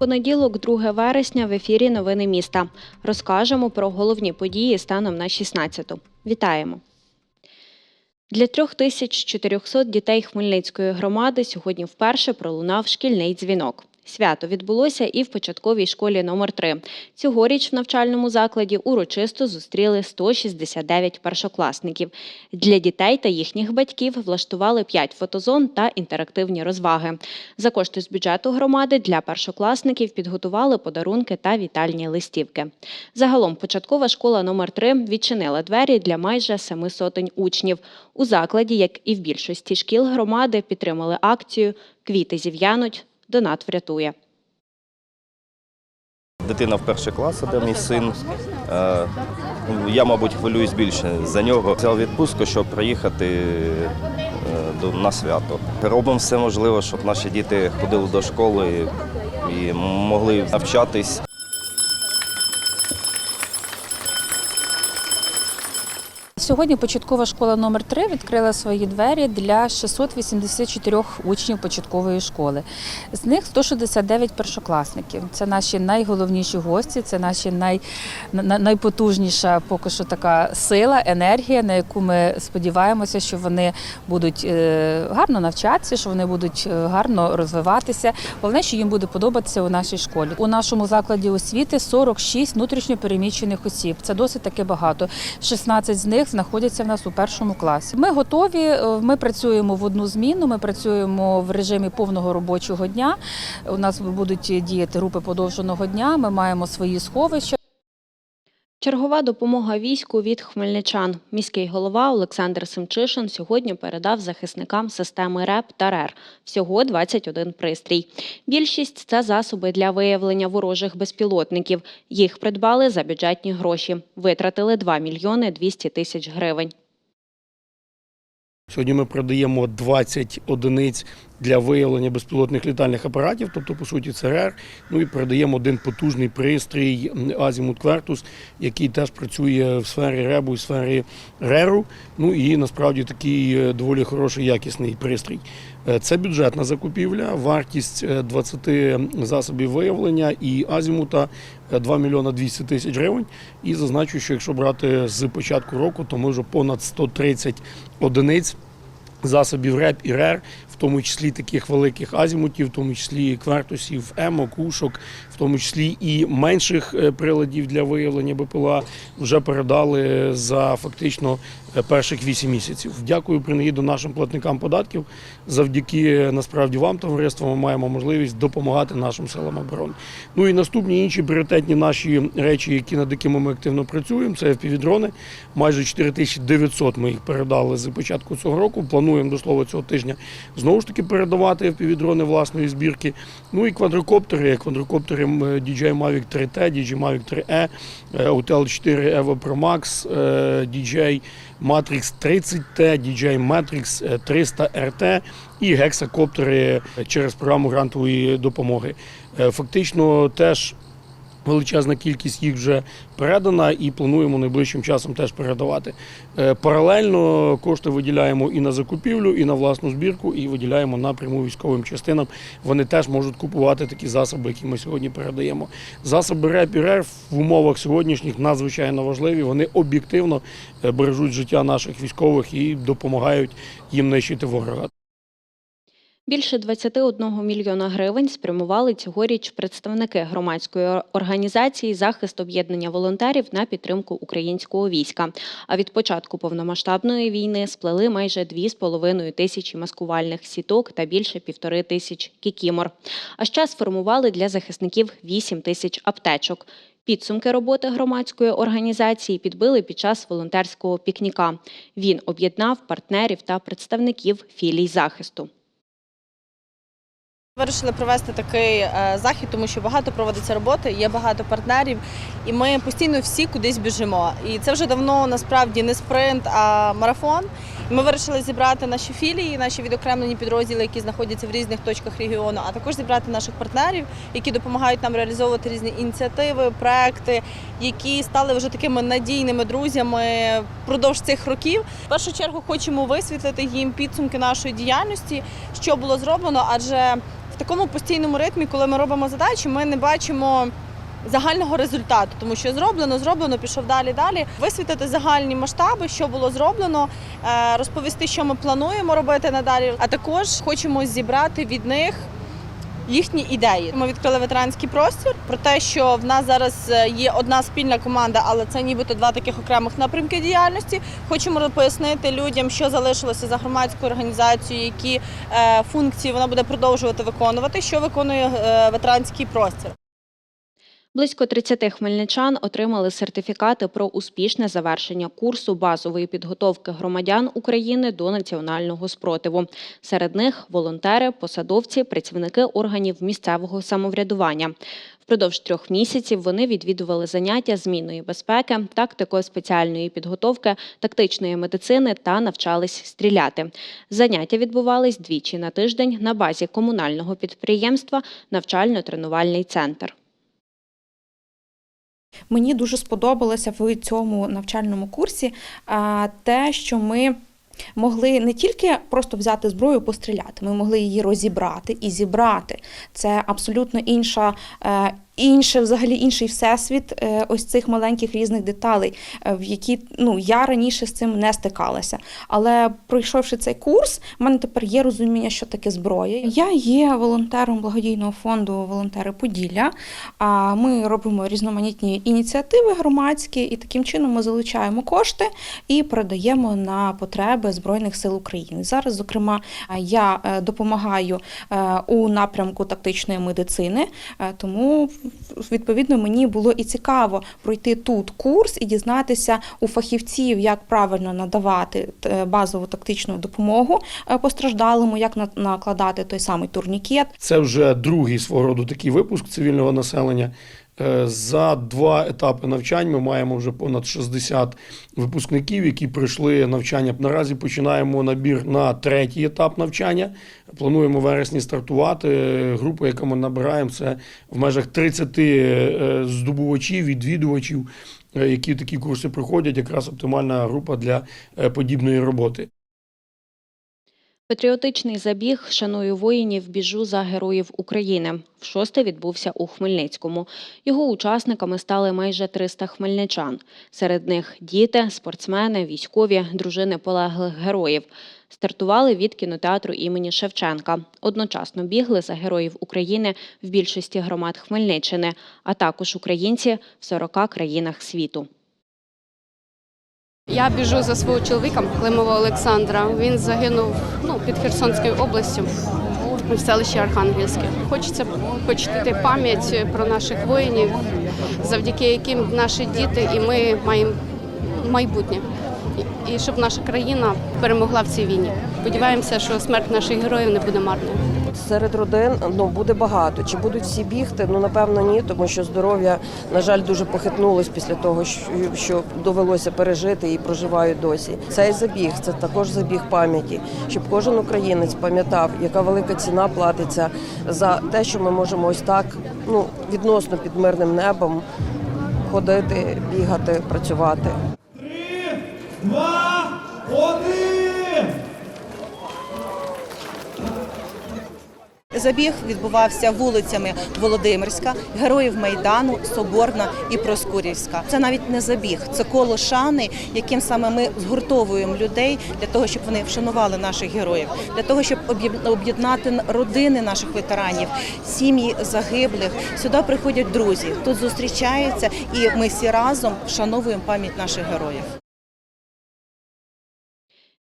Понеділок, 2 вересня, в ефірі Новини міста. Розкажемо про головні події станом на 16-ту. Вітаємо! Для 3400 дітей Хмельницької громади сьогодні вперше пролунав шкільний дзвінок. Свято відбулося і в початковій школі номер 3 Цьогоріч в навчальному закладі урочисто зустріли 169 першокласників. Для дітей та їхніх батьків влаштували 5 фотозон та інтерактивні розваги. За кошти з бюджету громади для першокласників підготували подарунки та вітальні листівки. Загалом початкова школа номер 3 відчинила двері для майже семи сотень учнів. У закладі, як і в більшості шкіл громади, підтримали акцію Квіти зів'януть, донат врятує. Дитина в перший клас, іде мій син. Е, Я, мабуть, хвилююсь більше за нього. Взяв відпустку, щоб приїхати е, на свято. Робимо все можливе, щоб наші діти ходили до школи і могли навчатись. Сьогодні початкова школа номер 3 відкрила свої двері для 684 учнів початкової школи. З них 169 першокласників. Це наші найголовніші гості, це наші най, найпотужніша поки що така сила, енергія, на яку ми сподіваємося, що вони будуть е, гарно навчатися, що вони будуть е, гарно розвиватися. Головне, що їм буде подобатися у нашій школі. У нашому закладі освіти 46 внутрішньопереміщених осіб. Це досить таки багато. 16 з них знаходяться в нас у першому класі. Ми готові. е, Ми працюємо в одну зміну. Ми працюємо в режимі повного робочого дня. У нас будуть діяти групи подовженого дня. Ми маємо свої сховища. Чергова допомога війську від хмельничан. Міський голова Олександр Семчишин сьогодні передав захисникам системи РЕП та РЕР. Всього 21 пристрій. Більшість це засоби для виявлення ворожих безпілотників. Їх придбали за бюджетні гроші. Витратили 2 мільйони 200 тисяч гривень. Сьогодні ми продаємо 20 одиниць для виявлення безпілотних літальних апаратів, тобто, по суті, це РЕР. Ну і передаємо один потужний пристрій Азімут Квертус, який теж працює в сфері ребу і сфері РЕРу. Ну і насправді такий е, доволі хороший якісний пристрій. Е, Це бюджетна закупівля, вартість е, 20 засобів виявлення і азімута е, 2 мільйона 200 тисяч гривень. І зазначу, що якщо брати з початку року, то ми вже понад 130 одиниць засобів РЕП і РЕР, в тому числі таких великих азімутів, в тому числі квертусів, емо, кушок, в тому числі і менших е, приладів для виявлення БПЛА вже передали за фактично е, перших 8 місяців. Дякую принагіду нашим платникам податків. Завдяки е, насправді вам, товариство, ми маємо можливість допомагати нашим силам оборони. Ну і наступні інші пріоритетні наші речі, які над якими ми активно працюємо, це FPV-дрони. Майже 4900 ми їх передали з початку цього року. Плануємо до слова цього тижня знову ж таки передавати FPV-дрони власної збірки. Ну і квадрокоптери, квадрокоптери DJI Mavic 3T, DJI Mavic 3E, е, Autel 4 Evo Pro Max, е, DJI Matrix 30T, DJI Matrix е, 300 RT і гексакоптери через програму грантової допомоги. Е, Фактично теж Величезна кількість їх вже передана і плануємо найближчим часом теж передавати. Е, Паралельно кошти виділяємо і на закупівлю, і на власну збірку, і виділяємо напряму військовим частинам. Вони теж можуть купувати такі засоби, які ми сьогодні передаємо. Засоби РЕП і в умовах сьогоднішніх надзвичайно важливі. Вони об'єктивно е, бережуть життя наших військових і допомагають їм нищити ворога. Більше 21 мільйона гривень спрямували цьогоріч представники громадської організації захист об'єднання волонтерів на підтримку українського війська. А від початку повномасштабної війни сплели майже 2,5 тисячі маскувальних сіток та більше півтори тисяч кікімор. А ще сформували для захисників 8 тисяч аптечок. Підсумки роботи громадської організації підбили під час волонтерського пікніка. Він об'єднав партнерів та представників філій захисту. Вирішили провести такий е, захід, тому що багато проводиться роботи, є багато партнерів, і ми постійно всі кудись біжимо. І це вже давно насправді не спринт, а марафон. Ми вирішили зібрати наші філії, наші відокремлені підрозділи, які знаходяться в різних точках регіону, а також зібрати наших партнерів, які допомагають нам реалізовувати різні ініціативи, проекти, які стали вже такими надійними друзями впродовж цих років. В першу чергу хочемо висвітлити їм підсумки нашої діяльності, що було зроблено, адже такому постійному ритмі, коли ми робимо задачі, ми не бачимо. Загального результату, тому що зроблено, зроблено, пішов далі, далі. Висвітити загальні масштаби, що було зроблено, е, розповісти, що ми плануємо робити надалі. А також хочемо зібрати від них їхні ідеї. Ми відкрили ветеранський простір про те, що в нас зараз е, є одна спільна команда, але це нібито два таких окремих напрямки діяльності. Хочемо пояснити людям, що залишилося за громадською організацією, які е, функції вона буде продовжувати виконувати, що виконує е, ветеранський простір. Близько 30 хмельничан отримали сертифікати про успішне завершення курсу базової підготовки громадян України до національного спротиву. Серед них волонтери, посадовці, працівники органів місцевого самоврядування. Впродовж трьох місяців вони відвідували заняття змінної безпеки, тактикою спеціальної підготовки, тактичної медицини та навчались стріляти. Заняття відбувались двічі на тиждень на базі комунального підприємства Навчально-тренувальний центр. Мені дуже сподобалося в цьому навчальному курсі те, що ми могли не тільки просто взяти зброю, постріляти, ми могли її розібрати і зібрати. Це абсолютно інша. Інше, взагалі, інший всесвіт е, ось цих маленьких різних деталей, е, в які ну я раніше з цим не стикалася. Але пройшовши цей курс, в мене тепер є розуміння, що таке зброя. Я є волонтером благодійного фонду Волонтери Поділля. А ми робимо різноманітні ініціативи громадські, і таким чином ми залучаємо кошти і передаємо на потреби Збройних сил України. Зараз, зокрема, я е, допомагаю у напрямку тактичної медицини, тому відповідно мені було і цікаво пройти тут курс і дізнатися у фахівців, як правильно надавати е, базову тактичну допомогу е, постраждалому, як на- накладати той самий турнікет, Це вже другий свого роду такий випуск цивільного населення. Е, За два етапи навчань ми маємо вже понад 60 випускників, які пройшли навчання. Наразі починаємо набір на третій етап навчання. Плануємо в вересні стартувати. Група, яку ми набираємо, це в межах 30 е, здобувачів, відвідувачів, е, які такі курси проходять. Якраз оптимальна група для подібної роботи. Патріотичний забіг Шаную воїнів біжу за героїв України. Вшосте відбувся у Хмельницькому. Його учасниками стали майже 300 хмельничан. Серед них діти, спортсмени, військові, дружини полеглих героїв. Стартували від кінотеатру імені Шевченка. Одночасно бігли за героїв України в більшості громад Хмельниччини, а також українці в 40 країнах світу. Я біжу за свого чоловіка Климова Олександра. Він загинув ну, під Херсонською областю в селищі Архангельське. Хочеться почтити пам'ять про наших воїнів, завдяки яким наші діти і ми маємо майбутнє. І- щоб наша країна перемогла в цій війні. Сподіваємося, що смерть наших героїв не буде марною. Серед родин ну буде багато. Чи будуть всі бігти? Ну напевно, ні, тому що здоров'я, на жаль, дуже похитнулось після того, що- довелося пережити і проживають досі. Цей забіг це також забіг пам'яті, щоб кожен українець пам'ятав, яка велика ціна платиться за те, що ми можемо ось так ну відносно під мирним небом ходити, бігати, працювати. два, один! Забіг відбувався вулицями Володимирська, Героїв Майдану, Соборна і Проскурівська. Це навіть не забіг, це коло шани, яким саме ми згуртовуємо людей для того, щоб вони вшанували наших героїв, для того, щоб об'єд- об'єднати родини наших ветеранів, сім'ї загиблих. Сюди приходять друзі, тут зустрічаються, і ми всі разом вшановуємо пам'ять наших героїв.